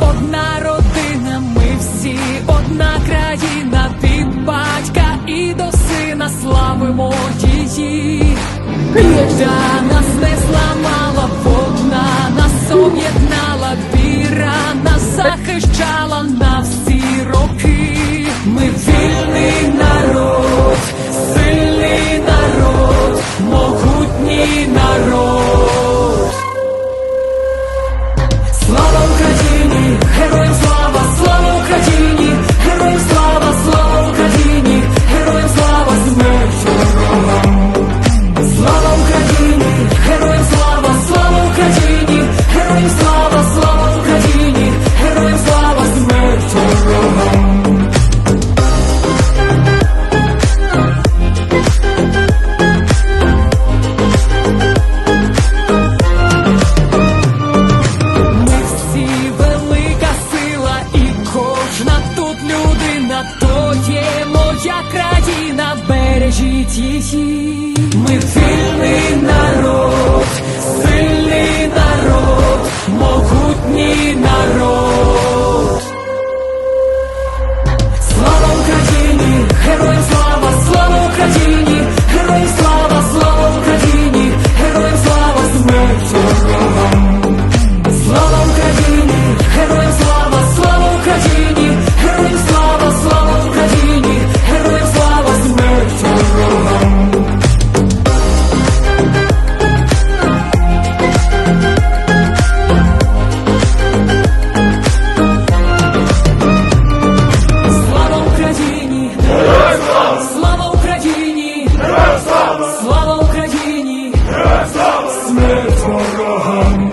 одна родина, ми всі. Одна країна, від батька і до сина славимо її. Біда нас не зламала, Любіть її, ми вільний народ, сильний народ, могутній народ. Abraham.